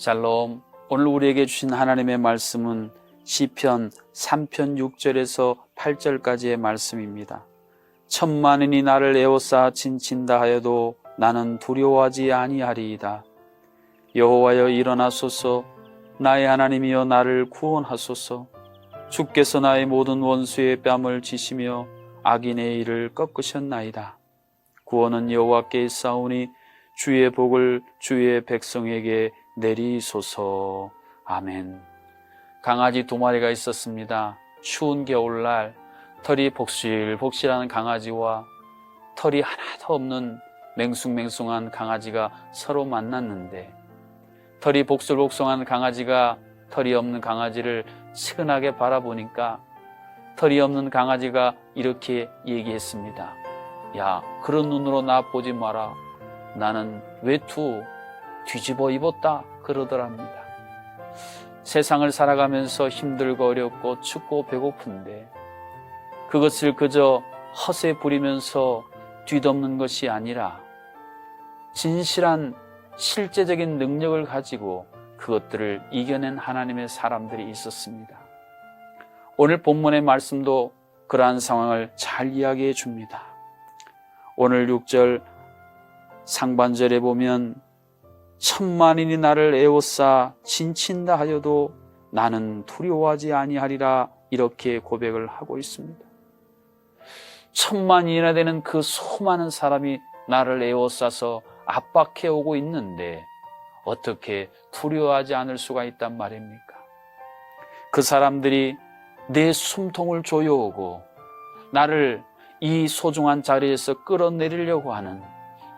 샬롬. 오늘 우리에게 주신 하나님의 말씀은 시편 3편 6절에서 8절까지의 말씀입니다. 천만인이 나를 에워싸 진친다 하여도 나는 두려워하지 아니하리이다. 여호와여 일어나소서 나의 하나님이여 나를 구원하소서 주께서 나의 모든 원수의 뺨을 지시며 악인의 일을 꺾으셨나이다. 구원은 여호와께 있사오니 주의 복을 주의 백성에게 내리소서. 아멘. 강아지 두 마리가 있었습니다. 추운 겨울날 털이 복실복실한 강아지와 털이 하나도 없는 맹숭맹숭한 강아지가 서로 만났는데 털이 복슬복숭한 강아지가 털이 없는 강아지를 치근하게 바라보니까 털이 없는 강아지가 이렇게 얘기했습니다. 야, 그런 눈으로 나 보지 마라. 나는 외투 뒤집어 입었다. 그러더랍니다. 세상을 살아가면서 힘들고 어렵고 춥고 배고픈데 그것을 그저 허세 부리면서 뒤덮는 것이 아니라 진실한 실제적인 능력을 가지고 그것들을 이겨낸 하나님의 사람들이 있었습니다. 오늘 본문의 말씀도 그러한 상황을 잘 이야기해 줍니다. 오늘 6절 상반절에 보면 천만인이 나를 에워싸 진친다 하여도 나는 두려워하지 아니하리라 이렇게 고백을 하고 있습니다. 천만인이나 되는 그 수많은 사람이 나를 에워싸서 압박해 오고 있는데 어떻게 두려워하지 않을 수가 있단 말입니까? 그 사람들이 내 숨통을 조여오고 나를 이 소중한 자리에서 끌어내리려고 하는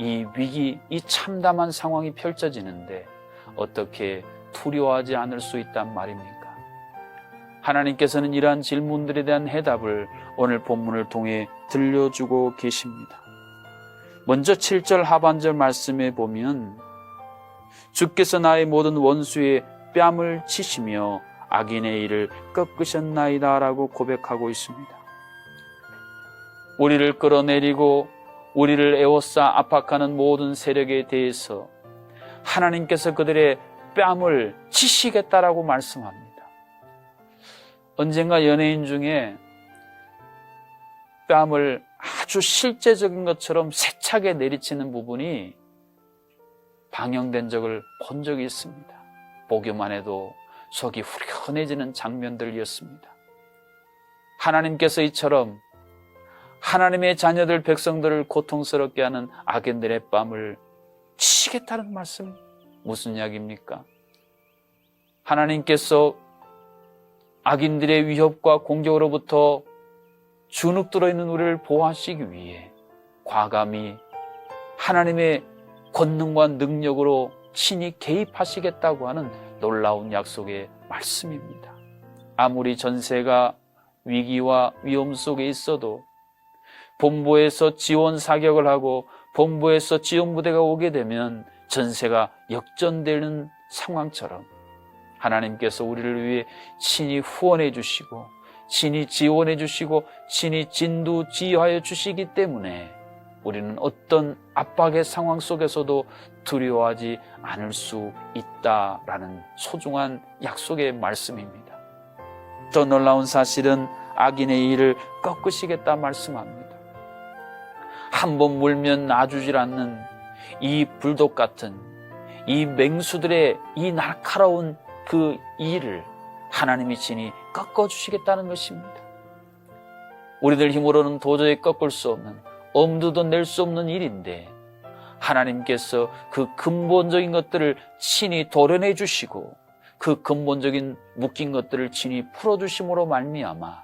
이 위기, 이 참담한 상황이 펼쳐지는데 어떻게 두려워하지 않을 수 있단 말입니까? 하나님께서는 이러한 질문들에 대한 해답을 오늘 본문을 통해 들려주고 계십니다. 먼저 7절 하반절 말씀에 보면 주께서 나의 모든 원수의 뺨을 치시며 악인의 일을 꺾으셨나이다 라고 고백하고 있습니다. 우리를 끌어내리고 우리를 에워싸 압박하는 모든 세력에 대해서 하나님께서 그들의 뺨을 치시겠다라고 말씀합니다. 언젠가 연예인 중에 뺨을 아주 실제적인 것처럼 세차게 내리치는 부분이 방영된 적을 본 적이 있습니다. 보기만 해도 속이 후련해지는 장면들이었습니다. 하나님께서 이처럼 하나님의 자녀들 백성들을 고통스럽게 하는 악인들의 뺨을 치겠다는 말씀 무슨 이야기입니까? 하나님께서 악인들의 위협과 공격으로부터 주눅 들어 있는 우리를 보호하시기 위해 과감히 하나님의 권능과 능력으로 친히 개입하시겠다고 하는 놀라운 약속의 말씀입니다. 아무리 전세가 위기와 위험 속에 있어도 본부에서 지원 사격을 하고 본부에서 지원 부대가 오게 되면 전세가 역전되는 상황처럼 하나님께서 우리를 위해 친히 후원해 주시고 친히 지원해 주시고 친히 진두 지휘하여 주시기 때문에 우리는 어떤 압박의 상황 속에서도 두려워하지 않을 수 있다라는 소중한 약속의 말씀입니다. 더 놀라운 사실은 악인의 일을 꺾으시겠다 말씀합니다. 한 번 물면 놔주질 않는 이 불독 같은 이 맹수들의 이 날카로운 그 일을 하나님이 친히 꺾어주시겠다는 것입니다. 우리들 힘으로는 도저히 꺾을 수 없는 엄두도 낼 수 없는 일인데 하나님께서 그 근본적인 것들을 친히 도려내 주시고 그 근본적인 묶인 것들을 친히 풀어 주심으로 말미암아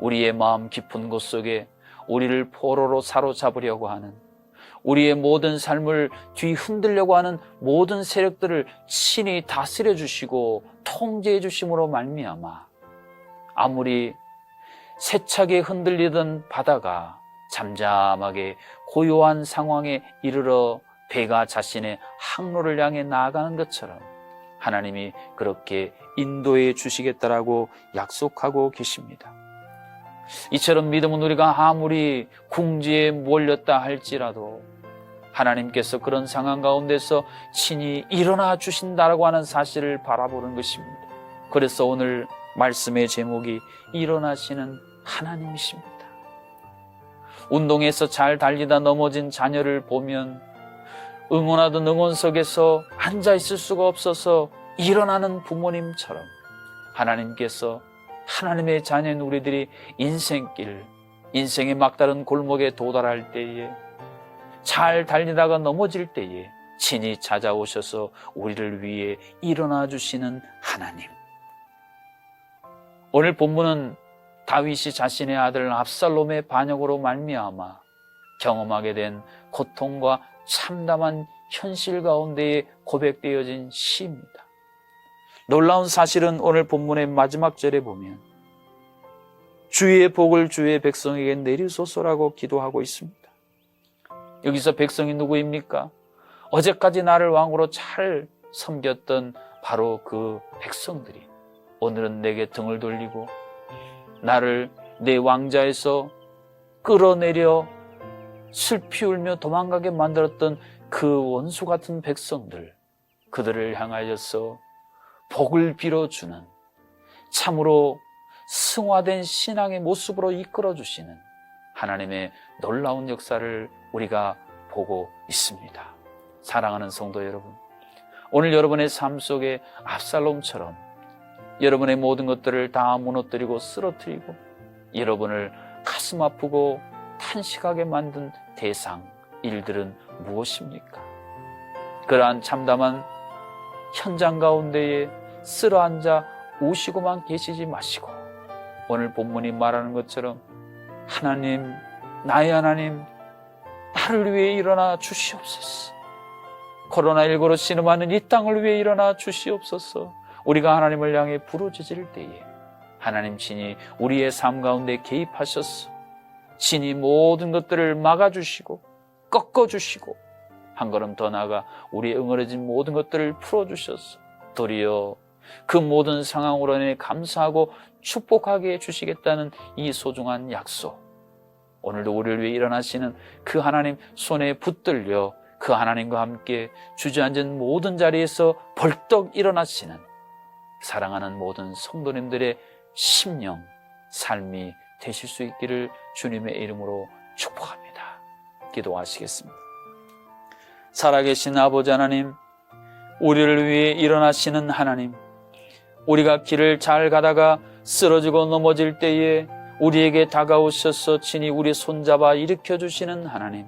우리의 마음 깊은 곳 속에 우리를 포로로 사로잡으려고 하는 우리의 모든 삶을 뒤흔들려고 하는 모든 세력들을 친히 다스려 주시고 통제해 주심으로 말미암아 아무리 세차게 흔들리던 바다가 잠잠하게 고요한 상황에 이르러 배가 자신의 항로를 향해 나아가는 것처럼 하나님이 그렇게 인도해 주시겠다라고 약속하고 계십니다. 이처럼 믿음은 우리가 아무리 궁지에 몰렸다 할지라도 하나님께서 그런 상황 가운데서 친히 일어나 주신다라고 하는 사실을 바라보는 것입니다. 그래서 오늘 말씀의 제목이 일어나시는 하나님이십니다. 운동에서 잘 달리다 넘어진 자녀를 보면 응원하던 응원석에서 앉아 있을 수가 없어서 일어나는 부모님처럼 하나님께서 하나님의 자녀인 우리들이 인생길, 인생의 막다른 골목에 도달할 때에 잘 달리다가 넘어질 때에 친히 찾아오셔서 우리를 위해 일어나 주시는 하나님. 오늘 본문은 다윗이 자신의 아들 압살롬의 반역으로 말미암아 경험하게 된 고통과 참담한 현실 가운데에 고백되어진 시입니다. 놀라운 사실은 오늘 본문의 마지막 절에 보면 주의 복을 주의 백성에게 내리소서라고 기도하고 있습니다. 여기서 백성이 누구입니까? 어제까지 나를 왕으로 잘 섬겼던 바로 그 백성들이 오늘은 내게 등을 돌리고 나를 내 왕자에서 끌어내려 슬피 울며 도망가게 만들었던 그 원수 같은 백성들, 그들을 향하여서 복을 빌어주는 참으로 승화된 신앙의 모습으로 이끌어주시는 하나님의 놀라운 역사를 우리가 보고 있습니다. 사랑하는 성도 여러분, 오늘 여러분의 삶 속에 압살롬처럼 여러분의 모든 것들을 다 무너뜨리고 쓰러뜨리고 여러분을 가슴 아프고 탄식하게 만든 대상, 일들은 무엇입니까? 그러한 참담한 현장 가운데에 쓸어 앉아 우시고만 계시지 마시고 오늘 본문이 말하는 것처럼 하나님, 나의 하나님, 나를 위해 일어나 주시옵소서. 코로나19로 신음하는 이 땅을 위해 일어나 주시옵소서. 우리가 하나님을 향해 부르짖을 때에 하나님 친히 우리의 삶 가운데 개입하셨어. 친히 모든 것들을 막아주시고 꺾어주시고 한 걸음 더 나아가 우리의 응어려진 모든 것들을 풀어주셨어. 도리어 그 모든 상황으로 인해 감사하고 축복하게 해주시겠다는 이 소중한 약속. 오늘도 우리를 위해 일어나시는 그 하나님 손에 붙들려 그 하나님과 함께 주저앉은 모든 자리에서 벌떡 일어나시는 사랑하는 모든 성도님들의 심령, 삶이 되실 수 있기를 주님의 이름으로 축복합니다. 기도하시겠습니다. 살아계신 아버지 하나님, 우리를 위해 일어나시는 하나님, 우리가 길을 잘 가다가 쓰러지고 넘어질 때에 우리에게 다가오셔서 친히 우리 손잡아 일으켜 주시는 하나님,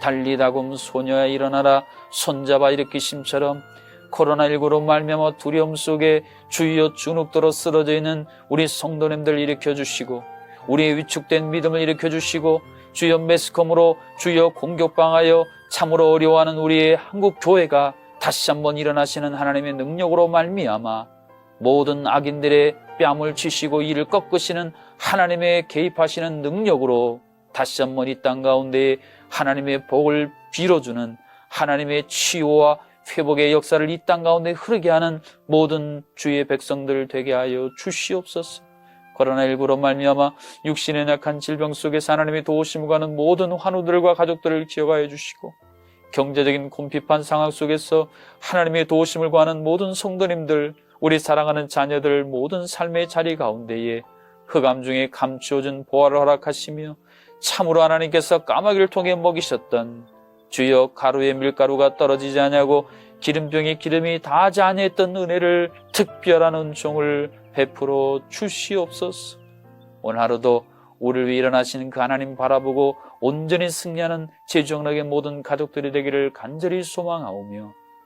달리다금 소녀야 일어나라. 손잡아 일으키심처럼 코로나19로 말미암아 두려움 속에 주여 주눅들어 쓰러져 있는 우리 성도님들 일으켜 주시고 우리의 위축된 믿음을 일으켜 주시고 주여 매스컴으로 주여 공격방하여 참으로 어려워하는 우리의 한국 교회가 다시 한번 일어나시는 하나님의 능력으로 말미암아 모든 악인들의 뺨을 치시고 이를 꺾으시는 하나님의 개입하시는 능력으로 다시 한번 이 땅 가운데 하나님의 복을 빌어주는 하나님의 치유와 회복의 역사를 이 땅 가운데 흐르게 하는 모든 주의 백성들 되게 하여 주시옵소서. 코로나19로 말미암아 육신의 약한 질병 속에서 하나님의 도우심을 가는 모든 환우들과 가족들을 기억하여 주시고 경제적인 곰핍한 상황 속에서 하나님의 도우심을 구하는 모든 성도님들 우리 사랑하는 자녀들 모든 삶의 자리 가운데에 흑암 중에 감추어진 보화를 허락하시며 참으로 하나님께서 까마귀를 통해 먹이셨던 주여 가루에 밀가루가 떨어지지 않냐고 기름병에 기름이 닿지 아니했던 은혜를 특별한 은총을 베풀어 주시옵소서. 오늘 하루도 우리를 위해 일어나시는 그 하나님 바라보고 온전히 승리하는 제정락의 모든 가족들이 되기를 간절히 소망하오며